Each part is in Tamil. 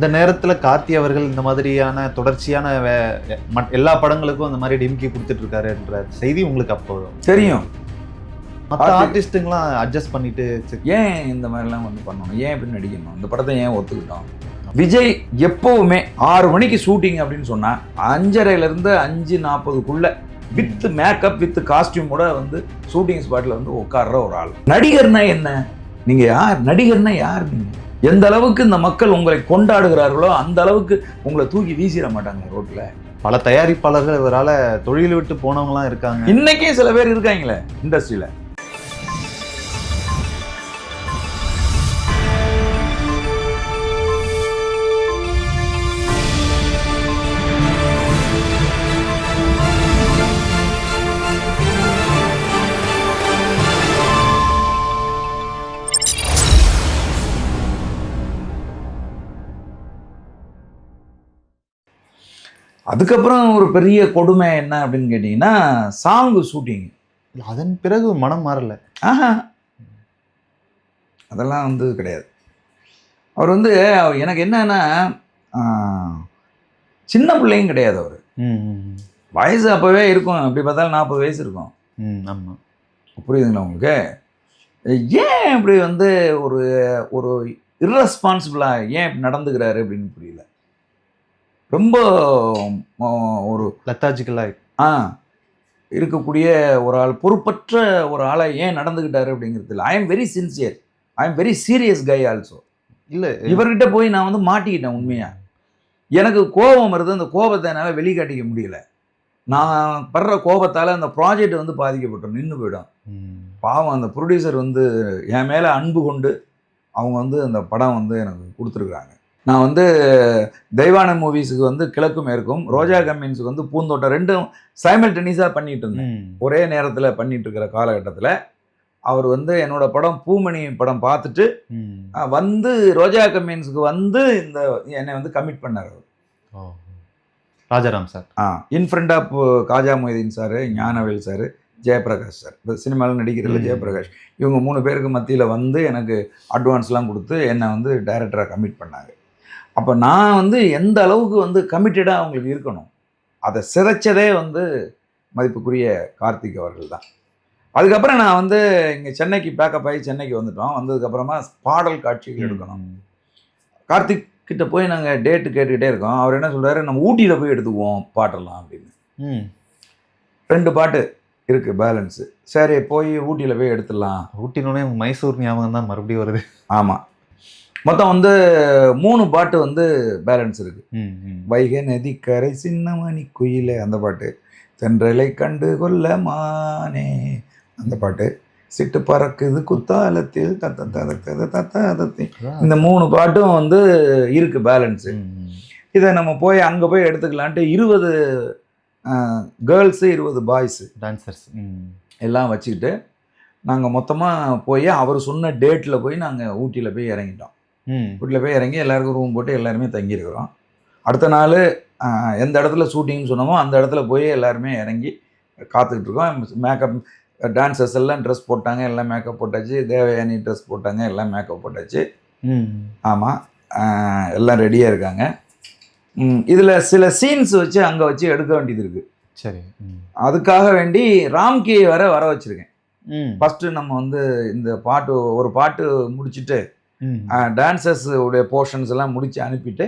அந்த நேரத்துல கார்த்தி அவர்கள் இந்த மாதிரியான தொடர்ச்சியான வே- எல்லா படங்களுக்கும் அந்த மாதிரி டிம்கி கொடுத்துட்டு இருக்காருன்ற செய்தி உங்களுக்கு அப்போ தெரியும். மற்ற ஆர்டிஸ்ட்டுங்களாம் அட்ஜஸ்ட் பண்ணிட்டு ஏன் இந்த மாதிரிலாம் வந்து பண்ணணும்? ஏன் இப்படி நடிக்கணும்? இந்த படத்தை ஏன் ஒத்துக்கிட்டோம்? விஜய் எப்பவுமே ஆறு மணிக்கு ஷூட்டிங் அப்படின்னு சொன்னா அஞ்சரைல இருந்து அஞ்சு நாற்பதுக்குள்ள வித் மேக்கப் வித் காஸ்டியூமோட வந்து ஷூட்டிங் ஸ்பாட்ல வந்து உட்கார்ற ஒரு ஆள். நடிகர்னா என்ன? நீங்க யார்? நடிகர்னா யார் நீங்க? எந்த அளவுக்கு இந்த மக்கள் உங்களை கொண்டாடுகிறார்களோ அந்த அளவுக்கு உங்களை தூக்கி வீசிட மாட்டாங்க ரோட்ல. பல தயாரிப்பாளர்கள் இவரால தொழில் விட்டு போனவங்கலாம் இருக்காங்க. இன்னைக்கே சில பேர் இருக்காங்களே இண்டஸ்ட்ரியில அதுக்கப்புறம் ஒரு பெரிய கொடுமை என்ன அப்படின்னு கேட்டிங்கன்னா சாங்கு ஷூட்டிங் அதன் பிறகு மனம் மாறல. ஆஹா. அதெல்லாம் வந்து கிடையாது. அவர் வந்து எனக்கு என்னன்னா சின்ன பிள்ளையும் கிடையாது அவர். வயசு அப்போவே இருக்கும். எப்படி பார்த்தாலும் நாற்பது வயசு இருக்கும். ம், ஆமா. புரியுதுங்களா உங்களுக்கு? ஏன் இப்படி வந்து ஒரு ஒரு irresponsible-ஆ ஏன் இப்படி நடந்துக்கிறாரு அப்படின்னு புரியல. ரொம்ப ஒரு லெத்தாஜிக்கலா ஆ இருக்கக்கூடிய ஒரு ஆள் பொறுப்பற்ற ஒரு ஆளை ஏன் நடந்துக்கிட்டாரு அப்படிங்கிறது I am very sincere I am very serious guy also இல்ல இவர்கிட்ட போய் நான் வந்து மாட்டிக்கிட்டேன் உண்மையா? எனக்கு கோபம் வருது அந்த கோபத்தை என்னால் வெளிக்காட்டிக்க முடியல. நான் படுற கோபத்தால் அந்த ப்ராஜெக்ட் வந்து பாதிக்கப்பட்டோம் நின்று போயிடும். பாவம் அந்த ப்ரொடியூசர் வந்து என் மேலே அன்பு கொண்டு அவங்க வந்து அந்த படம் வந்து எனக்கு கொடுத்துருக்குறாங்க. நான் வந்து தெய்வான மூவிஸுக்கு வந்து கிழக்கு மேற்கும் ரோஜா கம்மின்ஸுக்கு வந்து பூந்தோட்டம் ரெண்டும் சைமல்டனிஸாக பண்ணிட்டு இருந்தேன். ஒரே நேரத்தில் பண்ணிட்டு இருக்கிற காலகட்டத்தில் அவர் வந்து என்னோட படம் பூமணி படம் பார்த்துட்டு வந்து ரோஜா கம்மின்ஸுக்கு வந்து இந்த என்னை வந்து கமிட் பண்ணார் அவர். ஓ. Rajaram sir. Ah in front of Khaja Moideen sir Gnanavel sir Jayaprakash sir. இப்போ சினிமாவில் நடிக்கிறதுல ம். ஜெயபிரகாஷ். இவங்க மூணு பேருக்கு மத்தியில் வந்து எனக்கு அட்வான்ஸ்லாம் கொடுத்து என்னை வந்து டைரக்டராக கமிட் பண்ணாங்க. அப்போ நான் வந்து எந்த அளவுக்கு வந்து கமிட்டடாக அவங்களுக்கு இருக்கணும் அதை சிதைச்சதே வந்து மதிப்புக்குரிய கார்த்திக் அவர்கள் தான். அதுக்கப்புறம் நான் வந்து இங்கே சென்னைக்கு பேக்கப் ஆகி சென்னைக்கு வந்துட்டோம். வந்ததுக்கப்புறமா பாடல் காட்சிகள் எடுக்கணும். கார்த்திக் கிட்ட போய் நாங்கள் டேட்டு கேட்டுக்கிட்டே இருக்கோம். அவர் என்ன சொல்றாரு? நம்ம ஊட்டியில் போய் எடுத்துக்குவோம் பாட்டெல்லாம் அப்படின்னு. ம். ரெண்டு பாட்டு இருக்குது பேலன்ஸு சரி போய் ஊட்டியில் போய் எடுத்துடலாம். ஊட்டினோடனே மைசூர் ஞாபகம் தான் மறுபடியும் வருது. ஆமாம் மொத்தம் வந்து மூணு பாட்டு வந்து பேலன்ஸ் இருக்குது. வைகை நதிக்கரை சின்னமணி குயிலே அந்த பாட்டு. தென்றலை கண்டு கொல்ல மானே அந்த பாட்டு. சிட்டு பறக்குது குத்தாலத்தில். தத்த தத தத தத்த தத்தி இந்த மூணு பாட்டும் வந்து இருக்குது பேலன்ஸு. இதை நம்ம போய் அங்கே போய் எடுத்துக்கலான்ட்டு இருபது கேர்ள்ஸு இருபது பாய்ஸு டான்சர்ஸ். எல்லாம் வச்சுக்கிட்டு நாங்கள் மொத்தமாக போய் அவர் சொன்ன டேட்டில் போய் நாங்கள் ஊட்டியில் போய் இறங்கிட்டோம். ம். ஊட்டியில் போய் இறங்கி எல்லாருக்கும் ரூம் போட்டு எல்லாருமே தங்கியிருக்கிறோம் அடுத்த நாள் எந்த இடத்துல ஷூட்டிங்னு சொன்னோமோ அந்த இடத்துல போய் எல்லாருமே இறங்கி காத்துக்கிட்டு இருக்கோம் மேக்கப் டான்சர்ஸ் எல்லாம் ட்ரெஸ் போட்டாங்க எல்லாம் மேக்கப் போட்டாச்சு தேவயானி ட்ரெஸ் போட்டாங்க எல்லாம் மேக்கப் போட்டாச்சு. ஆமாம் எல்லாம் ரெடியாக இருக்காங்க இதில் சில சீன்ஸ் வச்சு அங்கே வச்சு எடுக்க வேண்டியது இருக்குது சரி. அதுக்காக வேண்டி ராம்கே வர வர வச்சுருக்கேன் ம். ஃபஸ்ட்டு நம்ம வந்து இந்த பாட்டு ஒரு பாட்டு முடிச்சுட்டு. டான்சர்ஸ் உடைய போர்ஷன்ஸ் எல்லாம் முடிச்சு அனுப்பிட்டு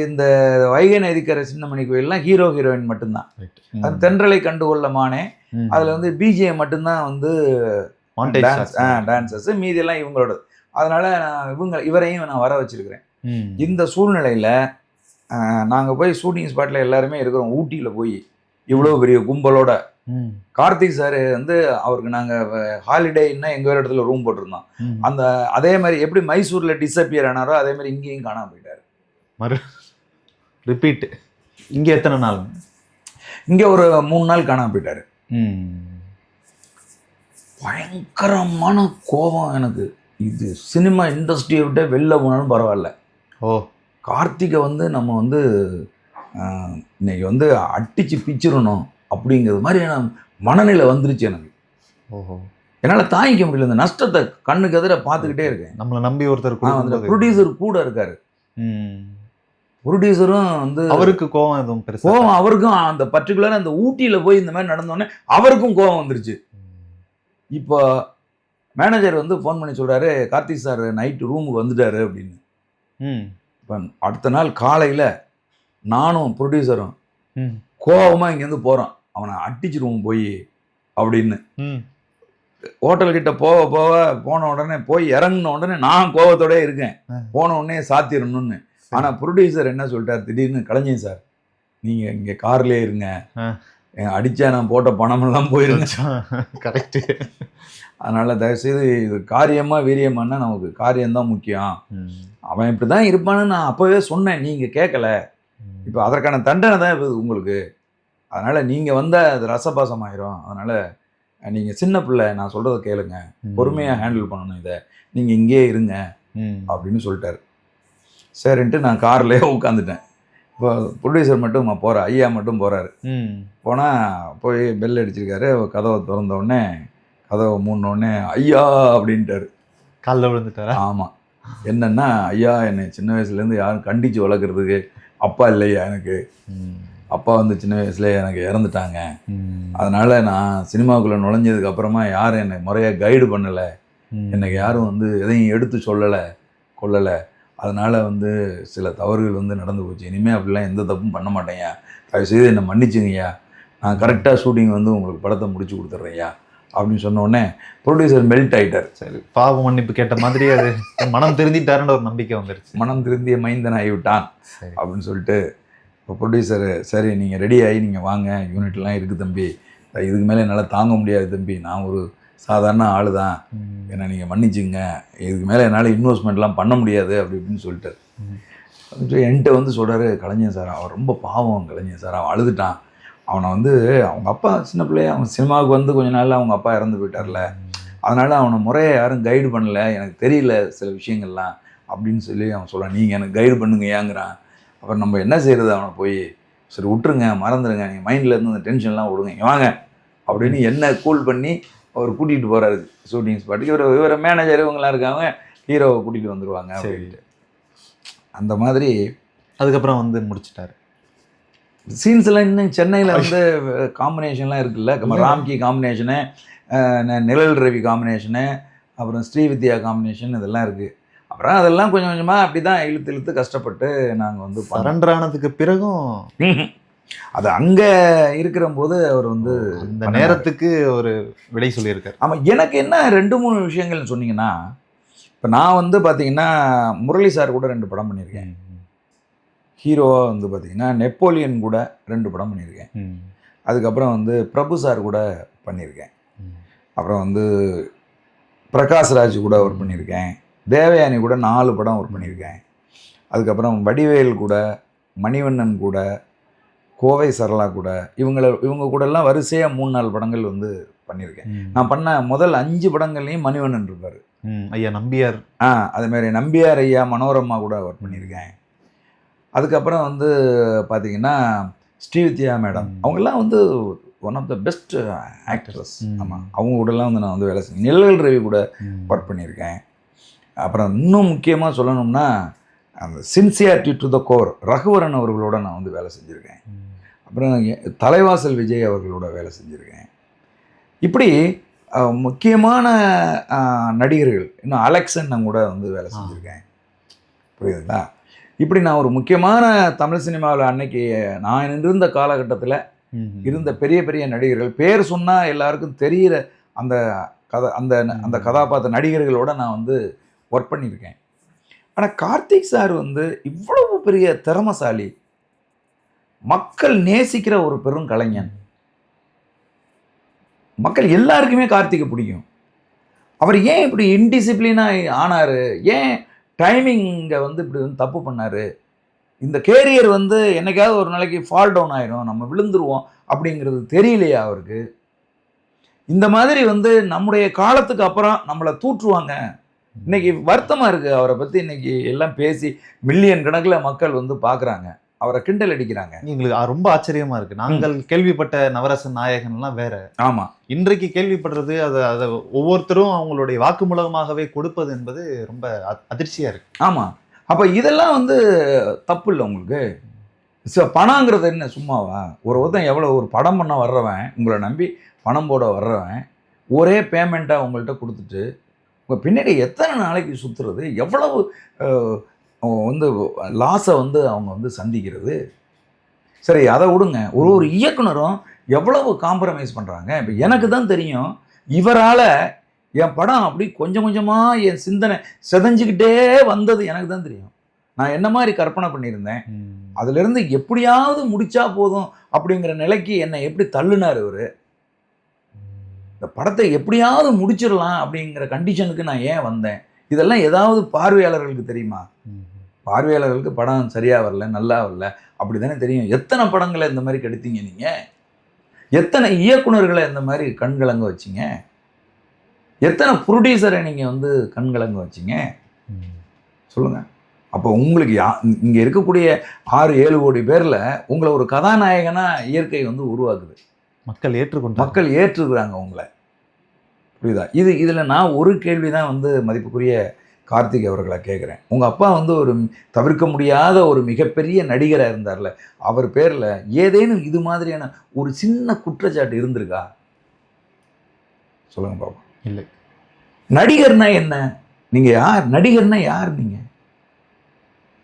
இந்த வைகை நதிக்கரை சின்னமணி கோயில்லாம் ஹீரோ ஹீரோயின் மட்டும்தான். அது. தென்றலை கண்டு கொள்ளமானே ம். அதில் வந்து பிஜிஎம் மட்டும்தான் வந்து டான்ஸ் shots. டான்சர்ஸ் மீதியெல்லாம் இவங்களோட அதனால நான் இவங்க இவரையும் நான் வர வச்சிருக்கிறேன். இந்த சூழ்நிலையில் நாங்கள் போய் ஷூட்டிங் ஸ்பாட்டில் எல்லாருமே இருக்கிறோம் ஊட்டியில் போய் இவ்வளோ பெரிய கும்பலோட. கார்த்திக் சார் வந்து அவருக்கு நாங்கள் ஹாலிடேன்னா எங்கள் ஒரு இடத்துல ரூம் போட்டிருந்தோம். அந்த அதே மாதிரி எப்படி மைசூரில் டிஸப்பியர் ஆனாரோ அதே மாதிரி இங்கேயும் காணாம போயிட்டார். ரிப்பீட் இங்க எத்தனை நாள்? இங்கே ஒரு மூணு நாள் காணாம போயிட்டார். பயங்கரமான கோபம் எனக்கு. இது சினிமா இண்டஸ்ட்ரியை விட்டு வெளில போனாலும் பரவாயில்ல. ஓ. கார்த்திகை வந்து நம்ம வந்து இன்னைக்கு வந்து அடிச்சு பிச்சிடணும். அப்படிங்கிறது மாதிரியான மனநிலை வந்துருச்சு எனக்கு. ஓஹோ. என்னால் தாங்கிக்க முடியல. இந்த நஷ்டத்தை கண்ணுக்கு எதிர பார்த்துக்கிட்டே இருக்கேன். நம்மளை நம்பி ஒருத்தர் அந்த ப்ரொடியூசர் கூட இருக்காரு. ப்ரொடியூசரும் வந்து அவருக்கு கோவம் எதுவும் பெருசா கோவம் அவருக்கும் அந்த பர்டிகுலர் அந்த ஊட்டியில போய் இந்த மாதிரி நடந்தோடனே அவருக்கும் கோவம் வந்துருச்சு. இப்போ மேனேஜர் வந்து ஃபோன் பண்ணி சொல்றாரு கார்த்திக் சார் நைட்டு ரூமுக்கு வந்துட்டாரு அப்படின்னு. ம். இப்போ அடுத்த நாள் காலையில நானும் ப்ரொடியூசரும் கோவமா இங்கேருந்து போறோம். அவனை அடிச்சிருவோம் போய் அப்படின்னு. ஹோட்டல் கிட்ட போக போக போன உடனே போய் இறங்கின உடனே நான் கோவத்தோட இருக்கேன். போன உடனே சாத்திரணும்னு. ஆனா ப்ரொடியூசர் என்ன சொல்லிட்டார்? திடீர்னு கலைஞர் சார் நீங்க இங்க கார்லயே இருங்க. அடிச்சா நான் போட்ட பணமெல்லாம் போயிருங்க. கரெக்ட் அதனால தயவுசெய்து இது காரியமா வீரியமானா நமக்கு காரியம்தான் முக்கியம். அவன் இப்படி தான் இருப்பான்னு நான் அப்போவே சொன்னேன். நீங்கள் கேட்கல இப்போ அதற்கான தண்டனை தான் உங்களுக்கு. அதனால் நீங்கள் வந்தால் அது ரசபாசம் ஆயிரும் அதனால் நீங்கள் சின்ன பிள்ளை நான் சொல்கிறத கேளுங்க. பொறுமையாக ஹேண்டில் பண்ணணும் இதை. நீங்கள் இங்கேயே இருங்க அப்படின்னு சொல்லிட்டாரு. சரின்ட்டு நான் கார்லேயே உட்காந்துட்டேன் இப்போ ப்ரொடியூசர் மட்டும் போகிறார் ஐயா மட்டும் போகிறாரு போனால் போய் பெல் அடிச்சிருக்காரு. கதவை திறந்த உடனே கதவை மூடின உடனே ஐயா அப்படின்ட்டாரு. காலில் விழுந்துட்டாரா? ஆமாம் என்னன்னா ஐயா என்னை சின்ன வயசுலேருந்து யாரும் கண்டித்து வளர்க்குறதுக்கு அப்பா இல்லையா எனக்கு? அப்பா வந்து சின்ன வயசுல எனக்கு இறந்துட்டாங்க. அதனால நான் சினிமாவுக்குள்ளே நுழைஞ்சதுக்கு அப்புறமா யாரும் என்னை முறையாக கைடு பண்ணலை. எனக்கு யாரும் வந்து எதையும் எடுத்து சொல்லலை கொள்ளலை அதனால வந்து சில தவறுகள் வந்து நடந்து போச்சு. இனிமேல் அப்படிலாம் எந்த தப்பும் பண்ண மாட்டேன்யா தயவுசெய்து என்னை மன்னிச்சுங்கய்யா நான் கரெக்டாக ஷூட்டிங் வந்து உங்களுக்கு படத்தை முடிச்சு கொடுத்துட்றேன்யா அப்படின்னு சொன்ன உடனே ப்ரொடியூசர் மெல்ட் ஆயிட்டார். சரி பாவ மன்னிப்பு கேட்ட மாதிரி அது. மனம் திருந்திட்டாருன்ற ஒரு நம்பிக்கை வந்துருச்சு. மனம் திருந்திய மைந்தன் ஆகிவிட்டான் அப்படின்னு சொல்லிட்டு இப்போ ப்ரொடியூசரு சரி நீங்கள் ரெடி ஆகி நீங்கள் வாங்க யூனிட்லாம் இருக்குது தம்பி. இதுக்கு மேலே என்னால் தாங்க முடியாது தம்பி. நான் ஒரு சாதாரண ஆள் தான். என்னை நீங்கள் மன்னிச்சுங்க. இதுக்கு மேலே என்னால் இன்வெஸ்ட்மெண்ட்லாம் பண்ண முடியாது அப்படி இப்படின்னு சொல்லிட்டார். என்கிட்ட வந்து சொல்கிறாரு கலைஞர் சார் அவன் ரொம்ப பாவம் கலைஞர் சார் அவன் அழுதுட்டான். அவனை வந்து அவங்க அப்பா சின்ன பிள்ளைய அவன் சினிமாவுக்கு வந்து கொஞ்ச நாள்ல அவங்க அப்பா இறந்து போயிட்டார்ல. அதனால் அவனை முறையை யாரும் கைடு பண்ணல. எனக்கு தெரியல சில விஷயங்கள்லாம் அப்படின்னு சொல்லி அவன் சொல்கிறான் நீங்கள் எனக்கு கைடு பண்ணுங்க ஏங்கிறான் அப்புறம் நம்ம என்ன செய்கிறது அவனை போய் சரி விட்டுருங்க மறந்துடுங்க நீங்கள் மைண்டில் இருந்து அந்த டென்ஷன்லாம் விடுங்க. வாங்க. அப்படின்னு என்ன கூல் பண்ணி அவர் கூட்டிகிட்டு போகிறாரு ஷூட்டிங் ஸ்பாட்டுக்கு இவர் இவர மேனேஜர் இவங்கெல்லாம் இருக்காங்க. ஹீரோவை கூட்டிகிட்டு வந்துடுவாங்க. அப்படின்ட்டு. அந்த மாதிரி அதுக்கப்புறம் வந்து முடிச்சிட்டாரு. சீன்ஸ் எல்லாம் இன்னும் சென்னையில் வந்து காம்பினேஷன்லாம் இருக்குல்ல? ராம்கி காம்பினேஷனு நிழல் ரவி காம்பினேஷனு அப்புறம் ஸ்ரீவித்யா காம்பினேஷன் இதெல்லாம் இருக்குது அப்புறம் அதெல்லாம் கொஞ்சம் கொஞ்சமாக அப்படி தான் இழுத்து இழுத்து கஷ்டப்பட்டு நாங்கள் வந்து. சரண்டர் ஆனதுக்கு பிறகும் அது அங்கே இருக்கிற போது அவர் வந்து பண்ண நேரத்துக்கு ஒரு விடை சொல்லியிருக்காரு. ஆமாம் எனக்கு என்ன ரெண்டு மூணு விஷயங்கள் சொன்னீங்கன்னா இப்போ நான் வந்து பார்த்தீங்கன்னா முரளி சார் கூட ரெண்டு படம் பண்ணியிருக்கேன். ஹீரோவாக வந்து பார்த்தீங்கன்னா நெப்போலியன் கூட ரெண்டு படம் பண்ணியிருக்கேன். அதுக்கப்புறம் வந்து பிரபு சார் கூட பண்ணியிருக்கேன். அப்புறம் வந்து பிரகாஷ் ராஜ் கூட ஒர்க் பண்ணியிருக்கேன். தேவயானி கூட நாலு படம் ஒர்க் பண்ணியிருக்கேன் அதுக்கப்புறம் வடிவேல் கூட மணிவண்ணன் கூட கோவை சரளா கூட இவங்கள இவங்க கூடலாம் வரிசையாக மூணு நாலு படங்கள் வந்து பண்ணியிருக்கேன். நான் பண்ண முதல் அஞ்சு படங்கள்லையும் மணிவண்ணன் இருப்பார். ஐயா நம்பியார் ஆ அதேமாதிரி நம்பியார் ஐயா மனோரமா கூட ஒர்க் பண்ணியிருக்கேன் அதுக்கப்புறம் வந்து பார்த்தீங்கன்னா ஸ்ரீவித்யா மேடம். அவங்கெல்லாம் வந்து one of the best actors. ஆமாம் அவங்க கூடலாம் வந்து நான் வந்து வேலை செஞ்சேன் நிழல் ரவி கூட. ஒர்க் பண்ணியிருக்கேன் அப்புறம் இன்னும் முக்கியமாக சொல்லணும்னா அந்த sincerity to the core Raghuvaran அவர்களோட நான் வந்து வேலை செஞ்சுருக்கேன். அப்புறம் தலைவாசல் விஜய் அவர்களோட வேலை செஞ்சுருக்கேன். இப்படி முக்கியமான நடிகர்கள் இன்னும் அலெக்சன் கூட வந்து வேலை செஞ்சுருக்கேன். புரியுதுங்களா? இப்படி நான் ஒரு முக்கியமான தமிழ் சினிமாவில் அன்னைக்கு நான் இருந்த காலகட்டத்தில். இருந்த பெரிய பெரிய நடிகர்கள் பேர் சொன்னால் எல்லாருக்கும் தெரிகிற அந்த கதை அந்த அந்த கதாபாத்திர நடிகர்களோட நான் வந்து ஒர்க் பண்ணியிருக்கேன். ஆனால் கார்த்திக் சார் வந்து இவ்வளவு பெரிய திறமசாலி. மக்கள் நேசிக்கிற ஒரு பெரும் கலைஞன். மக்கள் எல்லாருக்குமே கார்த்திகை பிடிக்கும். அவர் ஏன் இப்படி இன்டிசிப்ளினாக ஆனார்? ஏன் டைமிங்கை வந்து இப்படி வந்து தப்பு பண்ணார்? இந்த கேரியர் வந்து என்னைக்காவது ஒரு நாளைக்கு ஃபால் டவுன் ஆயிரும் நம்ம விழுந்துருவோம் அப்படிங்கிறது தெரியலையா அவருக்கு? இந்த மாதிரி வந்து நம்முடைய காலத்துக்கு அப்புறம் நம்மளை தூற்றுவாங்க. இன்னைக்கு வருத்தமா இருக்கு. அவரை பத்தி இன்னைக்கு எல்லாம் பேசி மில்லியன் கணக்குல மக்கள் வந்து பார்க்கறாங்க அவரை கிண்டல் அடிக்கிறாங்க. எங்களுக்கு ரொம்ப ஆச்சரியமா இருக்கு. நாங்கள் கேள்விப்பட்ட நவரச நாயகன் எல்லாம் வேற. ஆமா. இன்றைக்கு கேள்விப்படுறது அதை அதை ஒவ்வொருத்தரும் அவங்களுடைய வாக்குமூலமாகவே கொடுப்பது என்பது ரொம்ப அ- அதிர்ச்சியா இருக்கு. ஆமா. அப்போ இதெல்லாம் வந்து தப்பு இல்லை உங்களுக்கு? ச பணங்கிறது என்ன? சும்மாவா? ஒரு ஒருத்தன் எவ்வளோ ஒரு படம் பண்ண வர்றவன் உங்களை நம்பி பணம் போட வர்றவன் ஒரே பேமெண்ட்டாக உங்கள்கிட்ட கொடுத்துட்டு உங்கள் பின்னாடி எத்தனை நாளைக்கு சுற்றுறது எவ்வளவு வந்து லாஸை வந்து அவங்க வந்து சந்திக்கிறது? சரி அதை விடுங்க. ஒரு ஒரு இயக்குனரும் எவ்வளவு காம்ப்ரமைஸ் பண்ணுறாங்க இப்போ எனக்கு தான் தெரியும். இவரால் என் படம் அப்படி கொஞ்சம் கொஞ்சமாக என் சிந்தனை செதஞ்சுக்கிட்டே வந்தது எனக்கு தான் தெரியும். நான் என்ன மாதிரி கற்பனை பண்ணியிருந்தேன்? அதிலிருந்து எப்படியாவது முடிச்சா போதும் அப்படிங்கிற நிலைக்கு என்னை எப்படி தள்ளுனார் இவர்? இந்த படத்தை எப்படியாவது முடிச்சிடலாம் அப்படிங்கிற கண்டிஷனுக்கு நான் ஏன் வந்தேன்? இதெல்லாம் ஏதாவது பார்வையாளர்களுக்கு தெரியுமா? பார்வையாளர்களுக்கு படம் சரியாக வரல நல்லா வரல அப்படி தானே தெரியும். எத்தனை படங்களை இந்த மாதிரி கெடுத்தீங்க நீங்கள் எத்தனை இயக்குனர்களை இந்த மாதிரி கண்கலங்க வச்சீங்க? எத்தனை ப்ரொடியூசரை நீங்கள் வந்து கண்கலங்க வச்சீங்க? சொல்லுங்கள் அப்போ உங்களுக்கு யா இங்கே இருக்கக்கூடிய ஆறு ஏழு கோடி பேரில் உங்களை ஒரு கதாநாயகனாக இயற்கை வந்து உருவாக்குது. மக்கள் ஏற்றுக்கொண்டார் மக்கள் ஏற்றுக்கிறாங்க உங்களை. புரியுதா? இது இதில் நான் ஒரு கேள்வி தான் வந்து மதிப்புக்குரிய கார்த்திக் அவர்களை கேட்குறேன் உங்கள் அப்பா வந்து ஒரு தவிர்க்க முடியாத ஒரு மிகப்பெரிய நடிகராக இருந்தார்ல அவர் பேரில் ஏதேனும் இது மாதிரியான ஒரு சின்ன குற்றச்சாட்டு இருந்திருக்கா? சொல்லுங்க பாப்போம். இல்லை. நடிகர்னா என்ன? நீங்கள் யார்? நடிகர்னா யார் நீங்கள்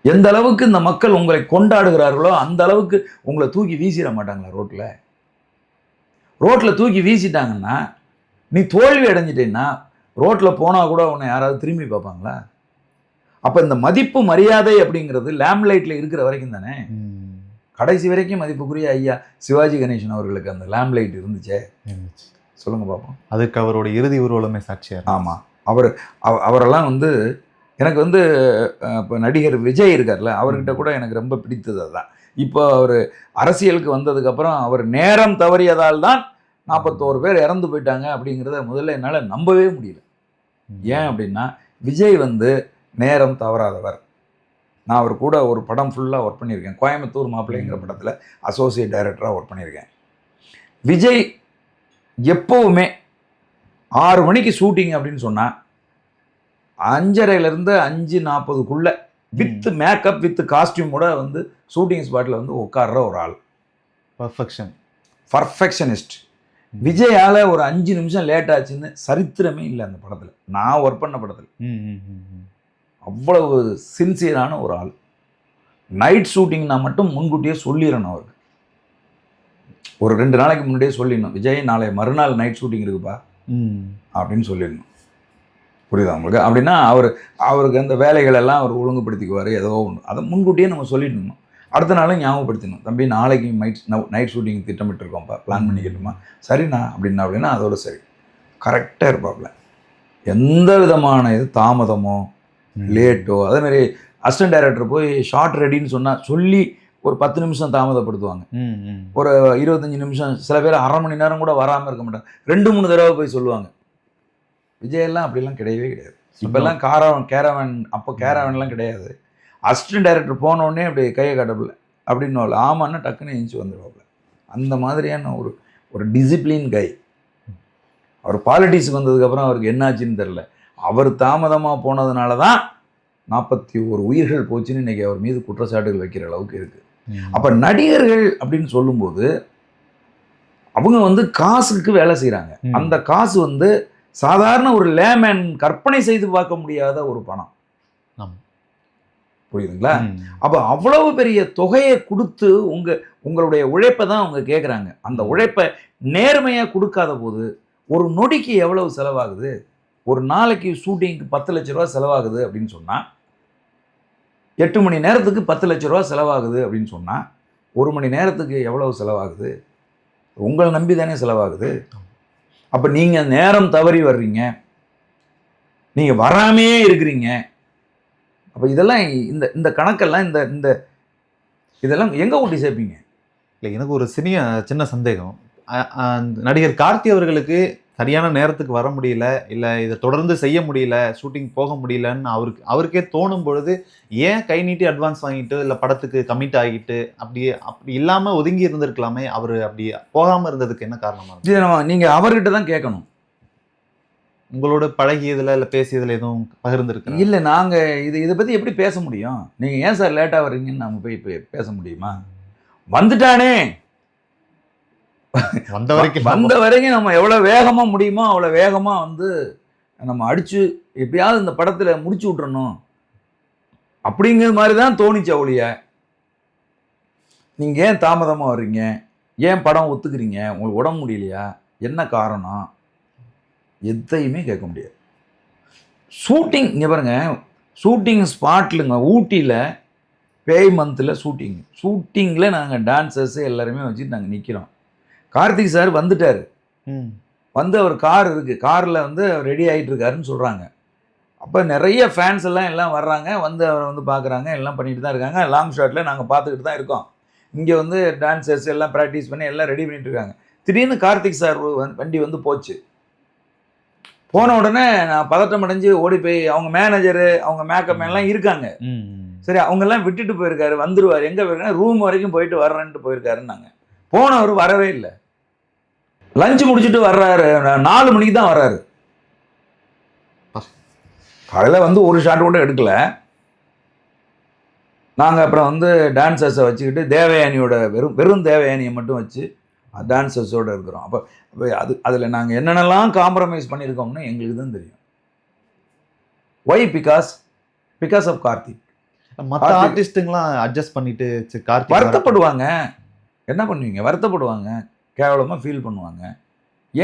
எந்த அளவுக்கு இந்த மக்கள் உங்களை கொண்டாடுகிறார்களோ அந்த அளவுக்கு உங்களை தூக்கி வீசிட மாட்டாங்களா ரோட்டில் ரோட்டில் தூக்கி வீசிட்டாங்கன்னா நீ தோல்வி அடைஞ்சிட்டேன்னா ரோட்டில் போனால் கூட உன்னை யாராவது திரும்பி பார்ப்பாங்களா? அப்போ இந்த மதிப்பு மரியாதை அப்படிங்கிறது லேம்லைட்டில் இருக்கிற வரைக்கும் தானே? கடைசி வரைக்கும் மதிப்புக்குரிய ஐயா சிவாஜி கணேசன் அவர்களுக்கு அந்த லேம்லைட் இருந்துச்சே. இருந்துச்சு. சொல்லுங்க பார்ப்போம் அதுக்கு அவரோட இறுதி ஊர்வலமே சாட்சியா இருந்துச்சு. ஆமாம் அவர் அவ- அவரெல்லாம் வந்து எனக்கு வந்து இப்போ நடிகர் விஜய் இருக்கார்ல அவர்கிட்ட கூட எனக்கு ரொம்ப பிடித்தது அதுதான். இப்போ அவர் அரசியலுக்கு வந்ததுக்கப்புறம் அவர் நேரம் தவறியதால் தான் நாற்பத்தோரு பேர் இறந்து போயிட்டாங்க அப்படிங்கிறத முதல்ல என்னால் நம்பவே முடியல. ஏன் அப்படின்னா விஜய் வந்து நேரம் தவறாதவர். நான் அவர் கூட ஒரு படம் ஃபுல்லாக ஒர்க் பண்ணியிருக்கேன். கோயம்புத்தூர் மாப்பிள்ளைங்கிற படத்தில் அசோசியேட் டைரக்டராக ஒர்க் பண்ணியிருக்கேன். விஜய் எப்போவுமே ஆறு மணிக்கு ஷூட்டிங் அப்படின்னு சொன்னால் அஞ்சரையிலேருந்து அஞ்சு நாற்பதுக்குள்ளே வித் மேக்கப் வித் காஸ்டியூமோட வந்து ஷூட்டிங் ஸ்பாட்டில் வந்து உட்கார்ற ஒரு ஆள். பர்ஃபெக்ஷன் பர்ஃபெக்ஷனிஸ்ட் விஜயால் ஒரு அஞ்சு நிமிஷம் லேட் ஆச்சுன்னு சரித்திரமே இல்லை அந்த படத்தில். நான் ஒர்க் பண்ண படத்தில். அவ்வளவு சின்சியரான ஒரு ஆள். நைட் ஷூட்டிங்னா மட்டும் முன்கூட்டியே சொல்லிடணும் அவருக்கு. ஒரு ரெண்டு நாளைக்கு முன்னாடியே சொல்லிடணும். விஜய் நாளை மறுநாள் நைட் ஷூட்டிங் இருக்குப்பா. அப்படின்னு சொல்லிடணும். புரியுதா உங்களுக்கு? அப்படின்னா அவர் அவருக்கு அந்த வேலைகள் எல்லாம் அவர் ஒழுங்குபடுத்திக்குவார் ஏதோ ஒன்று அதை முன்கூட்டியே நம்ம சொல்லிடணும். அடுத்த நாளும் ஞாபகப்படுத்தணும். தம்பி நாளைக்கு நைட் நைட் ஷூட்டிங் திட்டமிட்டிருக்கோம்ப்பா பிளான் பண்ணிக்கட்டுமா? சரிண்ணா அப்படின்னா அப்படின்னா அதோட சரி. கரெக்டாக இருப்பாப்ல எந்த விதமான இது தாமதமோ லேட்டோ அதே மாதிரி அசிஸ்டன்ட் டைரக்டர் போய் ஷார்ட் ரெடின்னு சொன்னால் சொல்லி ஒரு பத்து நிமிஷம் தாமதப்படுத்துவாங்க. ஒரு இருபத்தஞ்சி நிமிஷம் சில பேர் அரை மணி நேரம் கூட வராமல் இருக்க மாட்டாங்க. ரெண்டு மூணு தடவை போய் சொல்லுவாங்க. விஜயெல்லாம் அப்படிலாம் கிடையவே கிடையாது. இப்போல்லாம் காரவன் கேரவன் அப்போ கேரவன்லாம் கிடையாது. அசிஸ்டன்ட் டைரக்டர் போனோடனே அப்படி கையை காட்டப்பில்ல. அப்படின்னு ஆமான்னா டக்குன்னு எழுந்துச்சு வந்துடுவாப்புல அந்த மாதிரியான ஒரு ஒரு டிசிப்ளின் கை அவர் பாலிட்டிக்ஸ் வந்ததுக்கப்புறம் அவருக்கு என்னாச்சுன்னு தெரில அவர் தாமதமாக போனதுனால தான் நாற்பத்தி ஒரு உயிர்கள் போச்சுன்னு இன்னைக்கு அவர் மீது குற்றச்சாட்டுகள் வைக்கிற அளவுக்கு இருக்குது அப்போ நடிகர்கள் அப்படின்னு சொல்லும்போது அவங்க வந்து காசுக்கு வேலை செய்கிறாங்க. அந்த காசு வந்து சாதாரண ஒரு லேமேன் கற்பனை செய்து பார்க்க முடியாத ஒரு பணம். புரியுதுங்களா? அப்போ அவ்வளவு பெரிய தொகையை கொடுத்து உங்க உங்களுடைய உழைப்பை தான் அவங்க கேட்குறாங்க அந்த உழைப்பை நேர்மையாக கொடுக்காத போது ஒரு நொடிக்கு எவ்வளவு செலவாகுது? ஒரு நாளைக்கு ஷூட்டிங்க்கு பத்து லட்ச ரூபா செலவாகுது அப்படின்னு சொன்னால் எட்டு மணி நேரத்துக்கு பத்து லட்ச ரூபா செலவாகுது அப்படின்னு சொன்னால் ஒரு மணி நேரத்துக்கு எவ்வளவு செலவாகுது? உங்களை நம்பி தானே செலவாகுது? அப்போ நீங்கள் நேரம் தவறி வர்றீங்க. நீங்கள் வராமையே இருக்கிறீங்க. அப்போ இதெல்லாம் இந்த இந்த கணக்கெல்லாம் இந்த இந்த இதெல்லாம் எங்கே ஊட்டி சேர்ப்பீங்க? இல்லை எனக்கு ஒரு சிறிய சின்ன சந்தேகம். நடிகர் கார்த்தி அவர்களுக்கு சரியான நேரத்துக்கு வர முடியல இல்லை இதை தொடர்ந்து செய்ய முடியல ஷூட்டிங் போக முடியலன்னு அவருக்கு அவருக்கே தோணும் பொழுது ஏன் கை நீட்டி அட்வான்ஸ் வாங்கிட்டு இல்லை படத்துக்கு கமிட் ஆகிட்டு அப்படியே அப்படி இல்லாமல் ஒதுங்கி இருந்திருக்கலாமே அவர் அப்படி போகாமல் இருந்ததுக்கு என்ன காரணமாக நீங்கள் அவர்கிட்ட தான் கேட்கணும். உங்களோட பழகியதுல இல்ல பேசியதுல எதுவும் பகிர்ந்துருக்கு இல்லை நாங்கள் இது இதை பற்றி எப்படி பேச முடியும்? நீங்கள் ஏன் சார் லேட்டாக வர்றீங்கன்னு நம்ம போய் பேச முடியுமா? வந்துட்டானே! வந்த வரைக்கும் வந்த வரைக்கும் நம்ம எவ்வளோ வேகமாக முடியுமோ அவ்வளோ வேகமாக வந்து நம்ம அடிச்சு எப்படியாவது இந்த படத்தில் முடிச்சு விட்றணும் அப்படிங்கிற மாதிரி தான் தோணுச்சு அவளிய நீங்கள் ஏன் தாமதமாக வர்றீங்க? ஏன் படம் ஒத்துக்கிறீங்க? உங்களுக்கு உடம்பு முடியலையா? என்ன காரணம்? எதையுமே கேட்க முடியாது. ஷூட்டிங் இங்கே பாருங்க. ஷூட்டிங் ஸ்பாட்லுங்க ஊட்டியில் பேய் மந்தில் ஷூட்டிங் ஷூட்டிங்கில் நாங்கள் டான்சர்ஸ் எல்லாருமே வச்சுட்டு நாங்கள் நிற்கிறோம் கார்த்திக் சார் வந்துட்டார். ம். வந்து அவர் கார் இருக்குது காரில் வந்து ரெடி ஆகிட்டு இருக்காருன்னு சொல்கிறாங்க அப்போ நிறைய ஃபேன்ஸ் எல்லாம் எல்லாம் வர்றாங்க. வந்து அவரை வந்து பார்க்குறாங்க எல்லாம் பண்ணிட்டு தான் இருக்காங்க. லாங் ஷாட்டில் நாங்கள் பார்த்துக்கிட்டு தான் இருக்கோம். இங்கே வந்து டான்சர்ஸ் எல்லாம் ப்ராக்டிஸ் பண்ணி எல்லாம் ரெடி பண்ணிட்டு இருக்காங்க. திடீர்னு கார்த்திக் சார் வண்டி வந்து போச்சு. போன உடனே நான் பதட்டம் அடைஞ்சு ஓடி போய் அவங்க மேனேஜரு அவங்க மேக்கப் எல்லாம் இருக்காங்க. சரி அவங்க எல்லாம் விட்டுட்டு போயிருக்காரு. வந்துருவார். எங்கே போயிருக்காரு? ரூம் வரைக்கும் போயிட்டு வர்றேன்ட்டு போயிருக்காருன்னாங்க. போனவர் வரவே இல்லை. லஞ்ச் முடிச்சுட்டு வர்றாரு. நாலு மணிக்கு தான் வர்றாரு. காலையில் வந்து ஒரு ஷாட் கூட எடுக்கல. நாங்கள் அப்புறம் வந்து டான்சர்ஸை வச்சுக்கிட்டு தேவயானியோட வெறும் வெறும் தேவயானியை மட்டும் வச்சு டான்சர்ஸோடு இருக்கிறோம். அப்போ அது அதில் நாங்கள் என்னென்னலாம் காம்ப்ரமைஸ் பண்ணியிருக்கோம்னு எங்களுக்கு தான் தெரியும். Why because because of Karthik மத்த கார்த்திக். ஆர்டிஸ்டுங்களாம் அட்ஜஸ்ட் பண்ணிட்டு கார்த்திக் வர- வருத்தப்படுவாங்க. என்ன பண்ணுவீங்க? வருத்தப்படுவாங்க. கேவலமாக ஃபீல் பண்ணுவாங்க.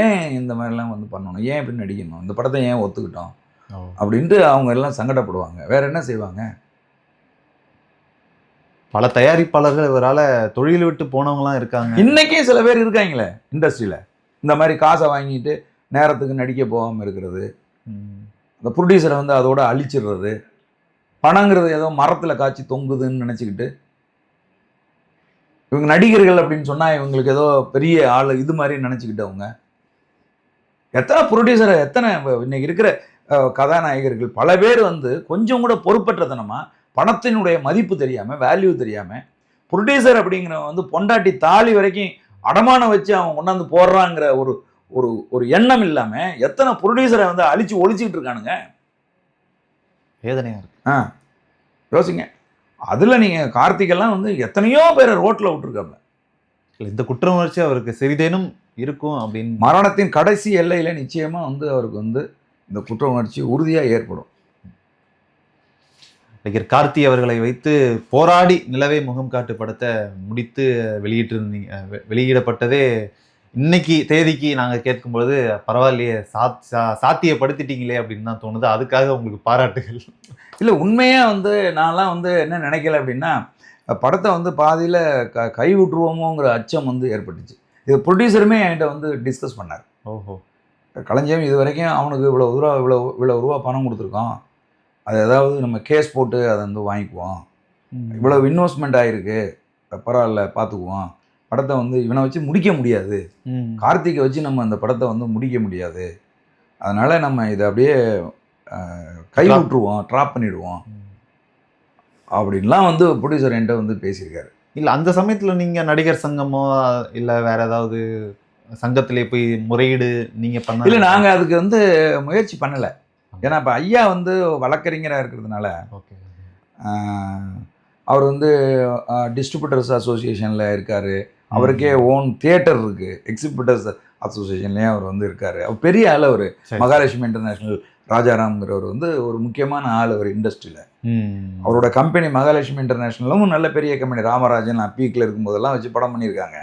ஏன் இந்த மாதிரிலாம் வந்து பண்ணணும்? ஏன் இப்படி நடிக்கணும்? இந்த படத்தை ஏன் ஒத்துக்கிட்டோம். அப்படின்ட்டு அவங்க எல்லாம் சங்கடப்படுவாங்க. வேற என்ன செய்வாங்க? பல தயாரிப்பாளர்கள் இவரால தொழில் விட்டு போனவங்கலாம் இருக்காங்க. இன்னைக்கே சில பேர் இருக்காங்களே இண்டஸ்ட்ரியில். இந்த மாதிரி காசை வாங்கிட்டு நேரத்துக்கு நடிக்க போகாமல் இருக்கிறது. அந்த ப்ரொடியூசரை வந்து அதோட அழிச்சிடுறது. பணங்கிறது ஏதோ மரத்தில் காய்ச்சி தொங்குதுன்னு நினச்சிக்கிட்டு இவங்க நடிகர்கள் அப்படின்னு சொன்னால் இவங்களுக்கு ஏதோ பெரிய ஆள் இது மாதிரி நினச்சிக்கிட்டவங்க. எத்தனை ப்ரொடியூசரை எத்தனை இன்னைக்கு இருக்கிற கதாநாயகர்கள் பல பேர் வந்து கொஞ்சம் கூட பொறுப்பற்றத்தனமா பணத்தினுடைய மதிப்பு தெரியாமல் வேல்யூ தெரியாமல் ப்ரொடியூசர் அப்படிங்கிறவன் வந்து பொண்டாட்டி தாலி வரைக்கும் அடமானம் வச்சு அவன் கொண்டாந்து போடுறாங்கிற ஒரு ஒரு ஒரு எண்ணம் இல்லாமல் எத்தனை ப்ரொடியூசரை வந்து அழிச்சு ஒழிச்சிக்கிட்டு இருக்கானுங்க? வேதனையா இருக்கு. ஆ. யோசிங்க. அதில் நீங்கள் கார்த்திகெல்லாம் வந்து எத்தனையோ பேரை ரோட்டில் விட்டுருக்காப்ல. இல்ல, இந்த குற்ற உணர்ச்சி அவருக்கு சிறிதேனும் இருக்கும் அப்படின்னு. மரணத்தின் கடைசி எல்லையில் நிச்சயமாக வந்து அவருக்கு வந்து இந்த குற்ற உணர்ச்சி உறுதியாக ஏற்படும். நடிகர் கார்த்தி அவர்களை வைத்து போராடி நிலவை முகம் காட்டு படத்தை முடித்து வெளியிட்டிருந்தீங்க வெளியிடப்பட்டதே இன்னைக்கு தேதிக்கு நாங்க கேட்கும்பொழுது பரவாயில்லையே சாத் சா- சாத்தியப்படுத்திட்டீங்களே அப்படின்னு தான் தோணுது. அதுக்காக உங்களுக்கு பாராட்டுகள். இல்லை உண்மையாக வந்து நான்லாம் வந்து என்ன நினைக்கல அப்படின்னா படத்தை வந்து பாதியில் க கை விட்டுருவோமோங்கிற அச்சம் வந்து ஏற்பட்டுச்சு. இது ப்ரொடியூசருமே என்கிட்ட வந்து டிஸ்கஸ் பண்ணார். ஓஹோ. கலைஞம் இது வரைக்கும் அவனுக்கு இவ்வளோ ரூபா இவ்வளோ இவ்வளோ ரூபா பணம் கொடுத்துருக்கோம் அது ஏதாவது நம்ம கேஸ் போட்டு அதை வந்து வாங்கிக்குவோம் இவ்வளவு இன்வெஸ்ட்மெண்ட் ஆயிருக்கு. பரவாயில்ல பார்த்துக்குவோம் படத்தை வந்து இவனை வச்சு முடிக்க முடியாது. கார்த்திகை வச்சு நம்ம அந்த படத்தை வந்து முடிக்க முடியாது. அதனால நம்ம இதை அப்படியே கை. விட்டுருவோம் ட்ராப் பண்ணிடுவோம் ம். அப்படின்லாம் வந்து ப்ரொடியூசர் என்கிட்ட வந்து பேசியிருக்காரு. இல்ல அந்த சமயத்துல நீங்க நடிகர் சங்கமோ இல்ல வேற ஏதாவது சங்கத்திலே போய் முறையீடு நீங்க பண்ண இல்லை நாங்கள் அதுக்கு வந்து முயற்சி பண்ணலை. ஏன்னா இப்போ ஐயா வந்து வழக்கறிஞராக இருக்கிறதுனால ஓகே. அவர் வந்து டிஸ்ட்ரிபியூட்டர்ஸ் அசோசியேஷனில் இருக்கார். அவருக்கே ஓன் தியேட்டர் இருக்குது எக்ஸிபியூட்டர்ஸ் அசோசியேஷன்லேயும் அவர் வந்து இருக்கார் அவர் பெரிய ஆள் அவர். மகாலட்சுமி இன்டர்நேஷ்னல் ராஜாராம்ங்கிறவர் வந்து ஒரு முக்கியமான ஆள் அவர் இண்டஸ்ட்ரியில். அவரோட கம்பெனி மகாலட்சுமி இன்டர்நேஷ்னலும் நல்ல பெரிய கம்பெனி ராமராஜன் நான் பீக்கில் இருக்கும்போதெல்லாம் வச்சு படம் பண்ணியிருக்காங்க.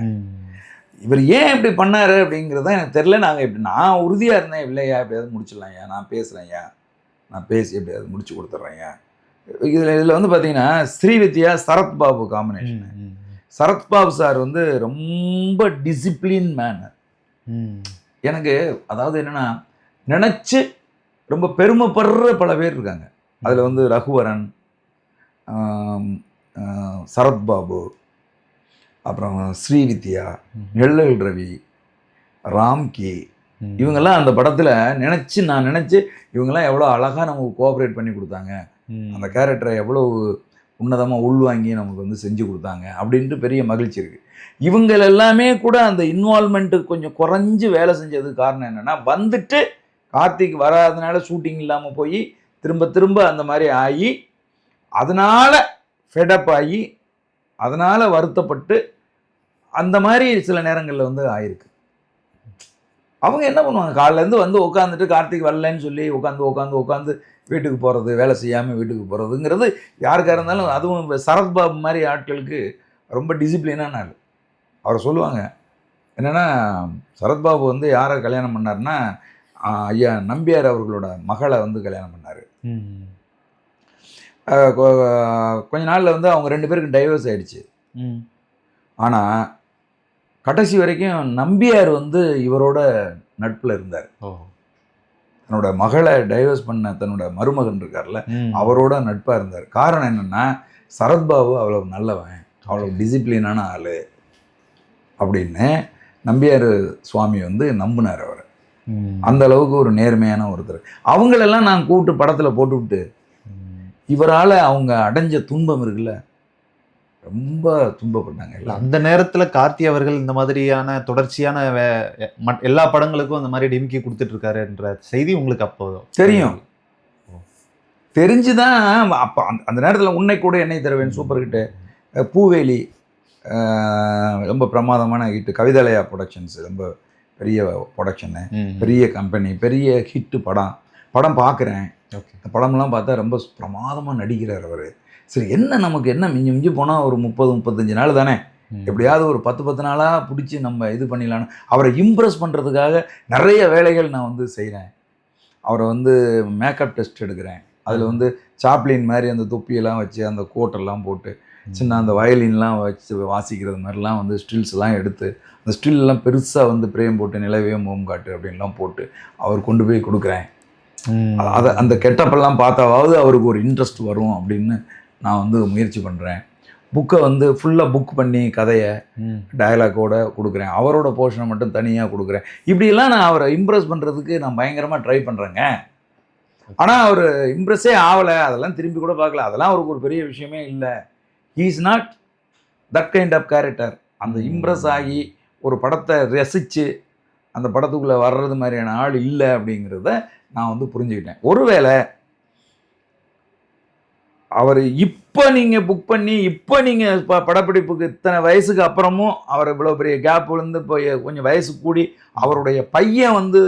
இவர் ஏன் இப்படி பண்ணாரு அப்படிங்கிறத எனக்கு தெரில நாங்கள் இப்படி நான் உறுதியாக இருந்தேன் இல்லையா எப்படியாவது முடிச்சிடலாம்யா நான் பேசுகிறேன்யா நான் பேசி எப்படியாவது முடிச்சு கொடுத்துட்றேன்யா இதில் இதில் வந்து பார்த்தீங்கன்னா ஸ்ரீவித்யா சரத் பாபு காம்பினேஷன் ம். ம். சரத் பாபு சார் வந்து ரொம்ப டிசிப்ளின் மேன் ம். எனக்கு அதாவது என்னன்னா நினச்சி ரொம்ப பெருமைப்படுற பல பேர் இருக்காங்க அதில் வந்து ரகுவரன் சரத்பாபு அப்புறம் ஸ்ரீவித்யா. நெல்லல் ரவி ராம்கி. இவங்கெல்லாம் அந்த படத்தில் நினச்சி நான் நினச்சி இவங்கெல்லாம் எவ்வளோ அழகாக நமக்கு கோஆப்ரேட் பண்ணி கொடுத்தாங்க. அந்த கேரக்டரை எவ்வளோ உன்னதமாக உள்வாங்கி நமக்கு வந்து செஞ்சு கொடுத்தாங்க அப்படின்ட்டு பெரிய மகிழ்ச்சி இருக்குது இவங்கள் எல்லாமே கூட அந்த இன்வால்மெண்ட்டு கொஞ்சம் குறைஞ்சு வேலை செஞ்சதுக்கு காரணம் என்னென்னா வந்துட்டு கார்த்திக் வராதனால ஷூட்டிங் இல்லாமல் போய் திரும்ப திரும்ப அந்த மாதிரி ஆகி அதனால் ஃபெடப் ஆகி அதனால் வருத்தப்பட்டு அந்த மாதிரி சில நேரங்களில் வந்து ஆயிருக்கு. அவங்க என்ன பண்ணுவாங்க? காலைல இருந்து வந்து உட்காந்துட்டு கார்த்திக் வரலன்னு சொல்லி உட்காந்து உட்காந்து உட்காந்து வீட்டுக்கு போகிறது வேலை செய்யாமல் வீட்டுக்கு போகிறதுங்கிறது யாருக்காக இருந்தாலும் அதுவும் இப்ப சரத்பாபு மாதிரி ஆட்களுக்கு ரொம்ப டிசிப்ளினான ஆள். அவர் சொல்லுவாங்க. என்னென்னா சரத்பாபு வந்து யாரை கல்யாணம் பண்ணாருன்னா ஆஹ், ஐயா நம்பியார் அவர்களோட மகளை வந்து கல்யாணம் பண்ணார். கொஞ்ச நாளில் வந்து அவங்க ரெண்டு பேருக்கும் டைவர்ஸ் ஆயிடுச்சு. ம். ஆனால் கடைசி வரைக்கும் நம்பியார் வந்து இவரோட நட்பில் இருந்தார். ஓ தன்னோட மகளை டைவர்ஸ் பண்ண தன்னோட மருமகன் இருக்கார்ல. அவரோட நட்பாக இருந்தார் காரணம் என்னென்னா சரத்பாபு அவ்வளவு நல்லவன் அவ்வளவு டிசிப்ளினான ஆள் அப்படின்னு நம்பியார் சுவாமி வந்து நம்பினார் அவர். அந்த அளவுக்கு ஒரு நேர்மையான ஒருத்தர் அவங்களெல்லாம் நான் கூப்பிட்டு படத்தில் போட்டுவிட்டு. இவரால் அவங்க அடைஞ்ச துன்பம் இருக்குல்ல ரொம்ப துன்பப்பட்டாங்க எல்லாம் அந்த நேரத்துல கார்த்தி அவர்கள் இந்த மாதிரியான தொடர்ச்சியான வே- மட்- எல்லா படங்களுக்கும் அந்த மாதிரி டிமிக்கி கொடுத்துட்டு இருக்காருன்ற செய்தி உங்களுக்கு அப்போ தெரியும். தெரிஞ்சுதான் அப்போ அந்த அந்த நேரத்தில் உன்னை கூட என்னை தருவேன் சூப்பர் ஹிட்டு பூவேலி ரொம்ப பிரமாதமான ஹிட்டு கவிதாலயா ப்ரொடக்ஷன்ஸ் ரொம்ப பெரிய ப்ரொடக்ஷனு. பெரிய கம்பெனி பெரிய ஹிட்டு படம். படம் பார்க்குறேன் ஓகே. இந்த படம்லாம் பார்த்தா ரொம்ப பிரமாதமாக நடிக்கிறார் அவர். சரி என்ன நமக்கு என்ன மிஞ்சி மிஞ்சி போனால் ஒரு முப்பது முப்பத்தஞ்சு நாள் தானே. எப்படியாவது ஒரு பத்து பத்து நாளாக பிடிச்சி நம்ம இது பண்ணிடலான்னு அவரை இம்ப்ரெஸ் பண்ணுறதுக்காக நிறைய வேலைகள் நான் வந்து செய்கிறேன் அவரை வந்து மேக்கப் டெஸ்ட் எடுக்கிறேன். அதில் வந்து சாப்ளின் மாதிரி அந்த தொப்பியெல்லாம் வச்சு அந்த கோட்டெல்லாம் போட்டு சின்ன அந்த வயலின்லாம் வச்சு வாசிக்கிறது மாதிரிலாம் வந்து ஸ்டில்ஸ்லாம் எடுத்து அந்த ஸ்டில்லாம் பெருசாக வந்து பிரேம் போட்டு நிலவே மோம் காட்டு அப்படின்லாம் போட்டு அவர் கொண்டு போய் கொடுக்குறேன். அதை அந்த கெட்டப்பெல்லாம் பார்த்தாவது அவருக்கு ஒரு இன்ட்ரெஸ்ட் வரும் அப்படின்னு நான் வந்து முயற்சி பண்ணுறேன் புக்கை வந்து ஃபுல்லாக புக் பண்ணி கதையை. டயலாக்கோட கொடுக்குறேன். அவரோட போர்ஷனை மட்டும் தனியாக கொடுக்குறேன். இப்படியெல்லாம் நான் அவரை இம்ப்ரெஸ் பண்ணுறதுக்கு நான் பயங்கரமாக ட்ரை பண்ணுறேங்க ஆனால் அவர் இம்ப்ரெஸ்ஸே ஆகலை. அதெல்லாம் திரும்பி கூட பார்க்கல. அதெல்லாம் அவருக்கு ஒரு பெரிய விஷயமே இல்லை. He is not that kind of character அந்த இம்ப்ரெஸ் ஆகி ஒரு படத்தை ரசித்து அந்த படத்துக்குள்ளே வர்றது மாதிரியான ஆள் இல்லை அப்படிங்கிறத நான் வந்து புரிஞ்சுக்கிட்டேன். ஒருவேளை அவர் இப்போ நீங்கள் புக் பண்ணி இப்போ நீங்கள் இப்போ படப்பிடிப்புக்கு இத்தனை வயசுக்கு அப்புறமும் அவர் இவ்வளோ பெரிய கேப் விழுந்து இப்போ கொஞ்சம் வயசு கூடி அவருடைய பையன் வந்து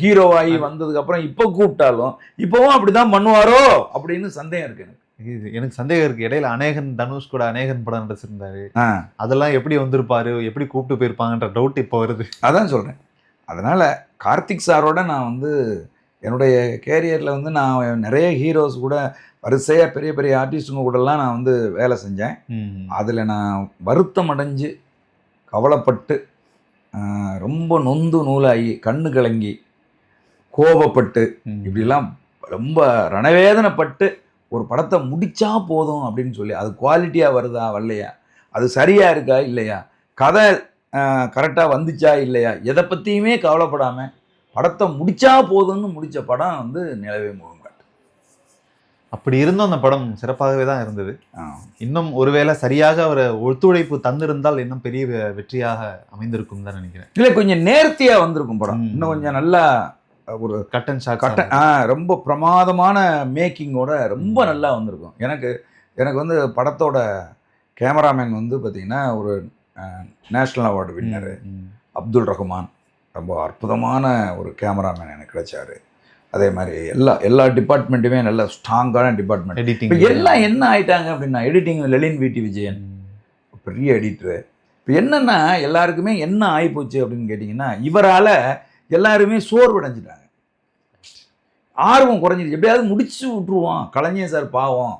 ஹீரோவாகி வந்ததுக்கப்புறம் இப்போ கூப்பிட்டாலும் இப்போவும் அப்படி தான் பண்ணுவாரோ? அப்படின்னு சந்தேகம் இருக்கு எனக்கு. இது எனக்கு சந்தேகம் இருக்கு. இடையில அநேகன் தனுஷ் கூட அநேகன் படம் நடிச்சிருந்தாரு. அதெல்லாம் எப்படி வந்திருப்பாரு? எப்படி கூப்பிட்டு போயிருப்பாங்கன்ற டவுட் இப்போ வருது. அதான் சொல்கிறேன் அதனால் கார்த்திக் சாரோட நான் வந்து என்னுடைய கேரியரில் வந்து நான் நிறைய ஹீரோஸ் கூட வரிசையாக பெரிய பெரிய ஆர்டிஸ்ட்டுங்க கூடலாம் நான் வந்து வேலை செஞ்சேன். அதில் நான் வருத்தம் அடைஞ்சு கவலைப்பட்டு ரொம்ப நொந்து நூலாகி கண்ணு கலங்கி கோபப்பட்டு. இப்படிலாம் ரொம்ப ரணவேதனைப்பட்டு ஒரு படத்தை முடிச்சா போதும் அப்படின்னு சொல்லி அது குவாலிட்டியாக வருதா வரலையா அது சரியாக இருக்கா இல்லையா கதை கரெக்டாக வந்துச்சா இல்லையா எதை பற்றியுமே கவலைப்படாமல் படத்தை முடிச்சா போதும்னு முடித்த படம் வந்து நிலவே முகம் காட்டு அப்படி இருந்தும் அந்த படம் சிறப்பாகவே தான் இருந்தது. இன்னும் ஒருவேளை சரியாக அவர் ஒத்துழைப்பு தந்திருந்தால் இன்னும் பெரிய வெற்றியாக அமைந்திருக்கும் தான் நினைக்கிறேன். இல்லை கொஞ்சம் நேர்த்தியாக வந்திருக்கும் படம். இன்னும் கொஞ்சம் நல்லா ஒரு கட் அண்ட் ஷாட் கட்ட ஆ ரொம்ப பிரமாதமான மேக்கிங்கோட ரொம்ப நல்லா வந்திருக்கும். எனக்கு எனக்கு வந்து படத்தோட கேமராமேன் வந்து பார்த்திங்கன்னா ஒரு national award winner. Abdul Rahman. ரொம்ப அற்புதமான ஒரு கேமராமேன் எனக்கு கிடைச்சாரு. அதே மாதிரி எல்லா எல்லா டிபார்ட்மெண்ட்டுமே நல்ல ஸ்ட்ராங்கான டிபார்ட்மெண்ட் எடிட்டிங் எல்லாம் என்ன ஆயிட்டாங்க அப்படின்னா எடிட்டிங் லெலின் விடி விஜயன். பெரிய எடிட்டரு இப்போ என்னென்னா எல்லாருக்குமே என்ன ஆகிப்போச்சு அப்படின்னு கேட்டிங்கன்னா இவரால் எல்லாருமே சோர்வடைஞ்சிட்டாங்க. ஆர்வம் குறைஞ்சிருச்சு எப்படியாவது முடிச்சு விட்ருவோம் கலைஞர் சார் பாவம்.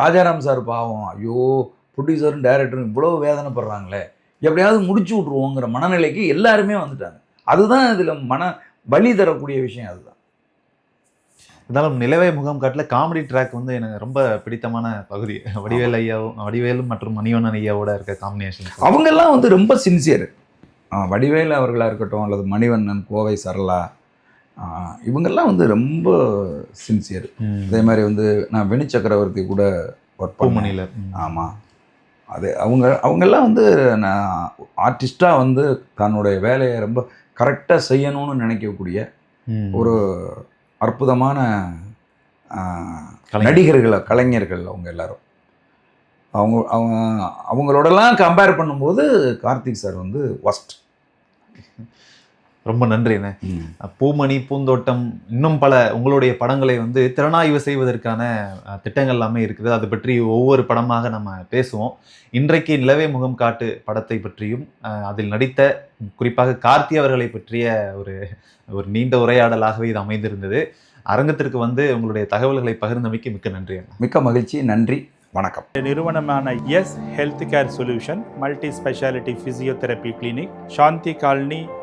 ராஜாராம் சார் பாவம். ஐயோ ப்ரொடியூசரும் டைரக்டரும் இவ்வளோ வேதனைப்படுறாங்களே. எப்படியாவது முடிச்சு விட்ருவோங்கிற மனநிலைக்கு எல்லாருமே வந்துட்டாங்க. அதுதான் இதில் மன வலி தரக்கூடிய விஷயம் அதுதான். இருந்தாலும் நிலவே முகம் காட்டுல காமெடி ட்ராக் வந்து எனக்கு ரொம்ப பிடித்தமான பகுதி. வடிவேல் ஐயாவும் வடிவேலும் மற்றும் மணிவண்ணன் ஐயாவோட இருக்க காம்பினேஷன் அவங்கெல்லாம் வந்து ரொம்ப சின்சியர் வடிவேல் அவர்களாக இருக்கட்டும் அல்லது மணிவண்ணன் கோவை சரளா இவங்கெல்லாம் வந்து ரொம்ப சின்சியர் அதே மாதிரி வந்து நான் வெணி சக்கரவர்த்தி கூட ஒர்க் பூமணியில. ஆமாம் அது அவங்க அவங்கெல்லாம் வந்து நான் ஆர்டிஸ்ட்டாக வந்து தன்னுடைய வேலையை ரொம்ப கரெக்டாக செய்யணும்னு நினைக்கக்கூடிய. ஒரு அற்புதமான. நடிகர்கள் கலைஞர்கள் அவங்க எல்லாரும் அவங்க அவங்க அவங்களோடலாம் கம்பேர் பண்ணும்போது கார்த்திக் சார் வந்து ஒஸ்ட் ரொம்ப நன்றிண்ணே. பூமணி பூந்தோட்டம் இன்னும் பல உங்களுடைய படங்களை வந்து திறனாய்வு செய்வதற்கான திட்டங்கள் எல்லாமே இருக்குது. அது பற்றி ஒவ்வொரு படமாக நம்ம பேசுவோம். இன்றைக்கு நிலவே முகம் காட்டு படத்தை பற்றியும் அதில் நடித்த குறிப்பாக கார்த்தி அவர்களை பற்றிய ஒரு ஒரு நீண்ட உரையாடலாகவே இது அமைந்திருந்தது. அரங்கத்திற்கு வந்து உங்களுடைய தகவல்களை பகிர்ந்தமைக்கு மிக்க நன்றி மிக்க மகிழ்ச்சி. நன்றி. வணக்கம். நிறுவனமான S health care solution multi speciality physiotherapy clinic Shanthi colony